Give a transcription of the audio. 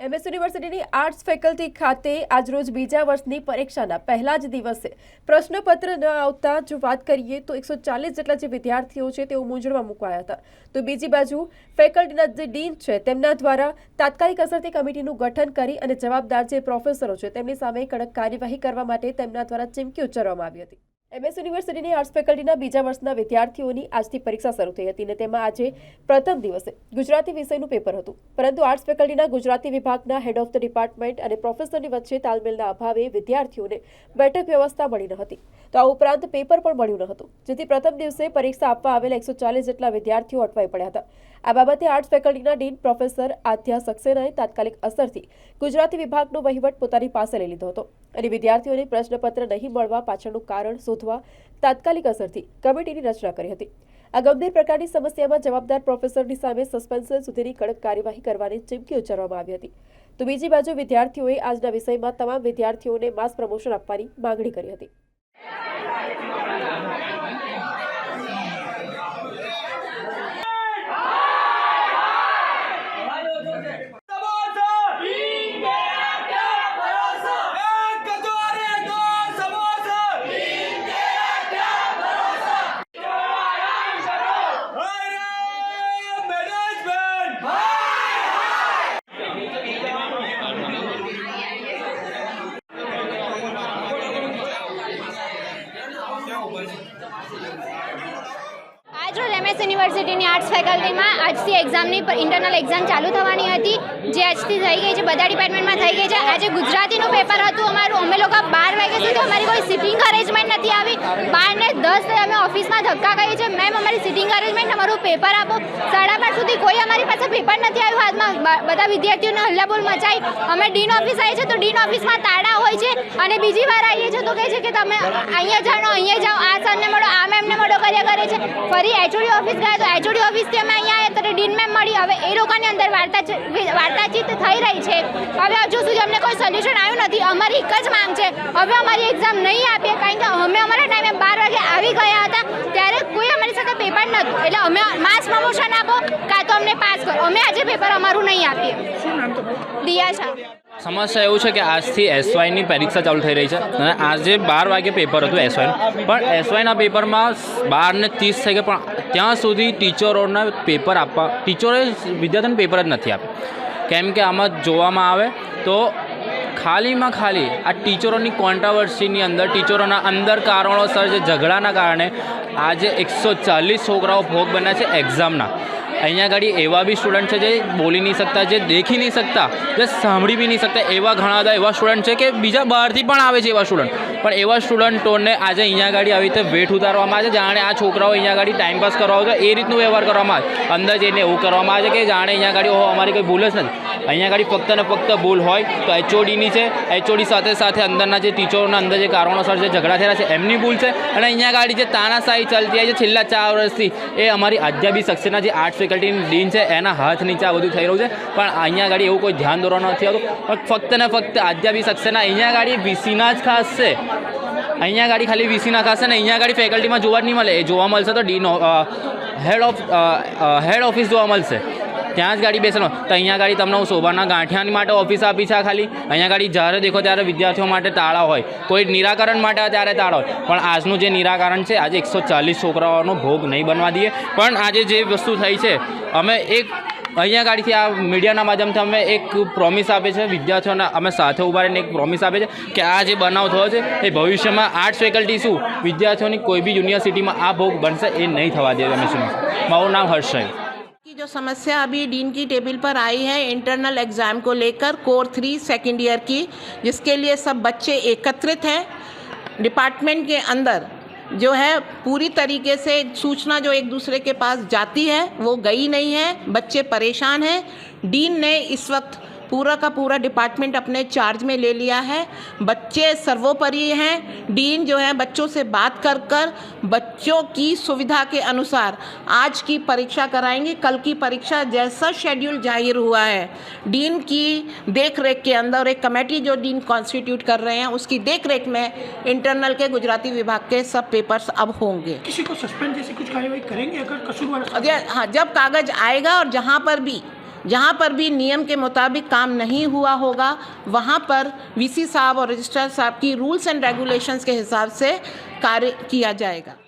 MS યુનિવર્સિટીની arts faculty ખાતે આજરોજ બીજા વર્ષની પરીક્ષાના પહેલા જ દિવસે પ્રશ્નપત્ર ન આવતા જો વાત કરીએ તો એકસો ચાલીસ જેટલા જે વિદ્યાર્થીઓ છે તેઓ મૂંઝવણમાં મુકાયા હતા. તો બીજી બાજુ ફેકલ્ટીના જે ડીન છે તેમના દ્વારા તાત્કાલિક અસરથી કમિટીનું ગઠન કરી અને જવાબદાર જે પ્રોફેસરો છે તેમની સામે કડક કાર્યવાહી કરવા માટે તેમના દ્વારા ચીમકી ઉચ્ચારવામાં આવી હતી. એમએસ યુનિવર્સિટીની આર્ટ્સ ફેકલ્ટીના બીજા વર્ષના વિદ્યાર્થીઓની આજથી પરીક્ષા શરૂ થઈ હતી અને તેમાં આજે પ્રથમ દિવસે ગુજરાતી વિષયનું પેપર હતું. પરંતુ આર્ટ્સ ફેકલ્ટીના ગુજરાતી વિભાગના હેડ ઓફ ધ ડિપાર્ટમેન્ટ અને પ્રોફેસરની વચ્ચે તાલમેલના અભાવે વિદ્યાર્થીઓને બેઠક વ્યવસ્થા મળી ન હતી. તો આ ઉપરાંત પેપર પણ મળ્યું ન હતું. જેથી પ્રથમ દિવસે પરીક્ષા આપવા આવેલા એકસો ચાલીસ જેટલા વિદ્યાર્થીઓ અટવાઈ પડ્યા હતા. આ બાબતે આર્ટ્સ ફેકલ્ટીના ડીન પ્રોફેસર આધ્યા સક્સેનાએ તાત્કાલિક અસરથી ગુજરાતી વિભાગનો વહીવટ પોતાની પાસે લઈ લીધો હતો. અને વિદ્યાર્થીઓને પ્રશ્નપત્ર નહીં મળવા પાછળનું કારણ શોધવા તાત્કાલિક અસરથી કમિટીની રચના કરી હતી. આ ગંભીર પ્રકારની સમસ્યામાં જવાબદાર પ્રોફેસરની સામે સસ્પેન્શન સુધીની કડક કાર્યવાહી કરવાની ચીમકી ઉચ્ચારવામાં આવી હતી. તો બીજી બાજુ વિદ્યાર્થીઓએ આજના વિષયમાં તમામ વિદ્યાર્થીઓને માસ પ્રમોશન આપવાની માંગણી કરી હતી. આજરોજ એમએસ યુનિવર્સિટીની આર્ટ્સ ફેકલ્ટીમાં આજથી એક્ઝામની ઇન્ટરનલ એક્ઝામ ચાલુ થવાની હતી. જે આજથી થઈ ગઈ છે, બધા ડિપાર્ટમેન્ટમાં થઈ ગઈ છે. આજે ગુજરાતીનું પેપર હતું અમારું. અમે લોકો બાર વાગ્યા સુધી અમારી કોઈ સિટિંગ અરેન્જમેન્ટ નથી આવી. બાર ને દસ અમે ઓફિસમાં ધક્કા કહીએ છીએ. મેમ, અમારી સિટિંગ અરેન્જમેન્ટ અમારું પેપર આપો. સાડા બાર સુધી કોઈ અમારી પાસે પેપર નથી આવ્યું. હાથમાં બધા વિદ્યાર્થીઓને હલ્લાબોલ મચાઈ. અમે ડીન ઓફિસ આવીએ છીએ તો ડીન ઓફિસમાં તાળા હોય છે. અને બીજી વાર આવીએ છીએ તો કહે છે કે તમે અહીંયા જાણો, અહીંયા જાઓ આ સરને મળો આ મેમને કરે છે. ફરી એચઓડી ઓફિસ ગયા તો એચઓડી ઓફિસથી અમે અહીંયા આવ્યા ત્યારે ડીન મેમ મળી. હવે એ લોકોની અંદર વાર્તા વાર્તાચીત થઈ રહી છે. હવે હજુ સુધી અમને કોઈ સોલ્યુશન આવ્યું નથી. અમારી એક જ માંગ છે. હવે અમારી એક્ઝામ નહીં આપીએ કારણ કે અમે અમારા ટાઈમે બાર વાગે આવી ગયા હતા. ત્યારે કોઈ અમારી સાથે પેપર નહોતું. એટલે અમે માસ પ્રમોશન આપો કાં તો અમને પાસ કરો. અમે આજે પેપર અમારું નહીં આપીએ. દિયા શાહ. સમસ્યા એવું છે કે આજથી એસવાયની પરીક્ષા ચાલુ થઈ રહી છે અને આજે બાર વાગે પેપર હતું એસવાયનું પણ એસવાયના પેપરમાં બાર ને ત્રીસ થઈ ગયા, પણ ત્યાં સુધી ટીચરોના પેપર આપવા, ટીચરોએ વિદ્યાર્થીને પેપર જ નથી આપ્યા. કેમ કે આમાં જોવામાં આવે તો ખાલીમાં ખાલી આ ટીચરોની કોન્ટ્રાવર્સીની અંદર, ટીચરોના અંદર કારણોસર જે ઝઘડાના કારણે આજે એકસો ચાલીસ છોકરાઓ ભોગ બન્યા છે એક્ઝામના અહીંયા આગળ એવા બી સ્ટુડન્ટ છે જે બોલી નહીં શકતા, જે દેખી નહીં શકતા, જે સાંભળી બી નહીં શકતા એવા ઘણા બધા એવા સ્ટુડન્ટ છે કે બીજા બહારથી પણ આવે છે એવા સ્ટુડન્ટ પણ એવા સ્ટુડન્ટોને આજે અહીંયા આગળ આવી રીતે વેઠ ઉતારવામાં આવે છે. જાણે આ છોકરાઓ અહીંયા આગળ ટાઈમ પાસ કરવા આવે છે એ રીતનું વ્યવહાર કરવામાં આવે. અંદર જઈને એવું કરવામાં આવે છે કે જાણે અહીંયા આગળ ઓહો, અમારી કોઈ ભૂલ જ નથી. અહીંયા આગળ ફક્ત ને ફક્ત ભૂલ હોય તો એચઓડીની છે. એચઓડી સાથે સાથે અંદરના જે ટીચરોના અંદર જે કારણોસર જે ઝઘડા થયેલા છે, એમની ભૂલ છે. અને અહીંયા આગળ જે તાનાશાહી ચાલતી આવી છે, છેલ્લા ચાર વર્ષથી, એ અમારી આધ્યાબી સક્સેના જે આર્ટ ફેકલ્ટીની ડીન છે, એના હાથ નીચે આ બધું થઈ રહ્યું છે. પણ અહીંયા આગળ એવું કોઈ ધ્યાન દોરવાનું નથી આવતું. પણ ફક્ત ને ફક્ત આધ્યાબી સક્સેના અહીંયા આગળ વીસીના જ ખાસ છે. અહીંયા ગાડી ખાલી વીસી નાખાશે ને અહીંયા ગાડી ફેકલ્ટીમાં જોવા જ નહીં મળે. એ જોવા મળશે તો ડીનો હેડ ઓફ હેડ ઓફિસ જોવા મળશે. ત્યાં જ ગાડી બેસવાનો તો અહીંયા ગાડી તમને હું શોભાના ગાંઠિયાની માટે ઓફિસ આપી છે ખાલી. અહીંયા ગાડી જ્યારે દેખો ત્યારે વિદ્યાર્થીઓ માટે તાળા હોય. કોઈ નિરાકરણ માટે ત્યારે તાળા હોય. પણ આજનું જે નિરાકરણ છે, આજે એકસો છોકરાઓનો ભોગ નહીં બનવા દઈએ. પણ આજે જે વસ્તુ થઈ છે, અમે એક અહીંયા ગાડીથી આ મીડિયાના માધ્યમથી અમે એક પ્રોમિસ આપે છે વિદ્યાર્થીઓને અમે સાથે ઉભા રહીને એક પ્રોમિસ આપે છે કે આ જે બનાવ થયો છે એ ભવિષ્યમાં આર્ટ્સ ફેકલ્ટી શું વિદ્યાર્થીઓની કોઈ બી યુનિવર્સિટીમાં આ ભોગ બનશે એ નહીં થવા દે અમે શું મારું નામ હર્ષ છે की जो समस्या अभी डीन की टेबल पर आई है इंटरनल एग्ज़ाम को लेकर कोर थ्री सेकेंड ईयर की जिसके लिए सब बच्चे एकत्रित हैं डिपार्टमेंट के अंदर जो है पूरी तरीके से सूचना जो एक दूसरे के पास जाती है वो गई नहीं है बच्चे परेशान हैं डीन ने इस वक्त पूरा का पूरा डिपार्टमेंट अपने चार्ज में ले लिया है। बच्चे सर्वोपरि हैं। डीन जो है बच्चों से बात कर कर बच्चों की सुविधा के अनुसार आज की परीक्षा कराएँगे। कल की परीक्षा जैसा शेड्यूल ज़ाहिर हुआ है। डीन की देख रेख के अंदर एक कमेटी जो डीन कॉन्स्टिट्यूट कर रहे हैं उसकी देख रेख में इंटरनल के गुजराती विभाग के सब पेपर्स अब होंगे। किसी को सस्पेंड जैसी कुछ कार्यवाही करेंगे अगर कसूरवार हाँ जब कागज़ आएगा और जहाँ पर भी जहाँ पर भी नियम के मुताबिक काम नहीं हुआ होगा वहाँ पर वीसी साहब और रजिस्ट्रार साहब की रूल्स एंड रेगुलेशंस के हिसाब से कार्य किया जाएगा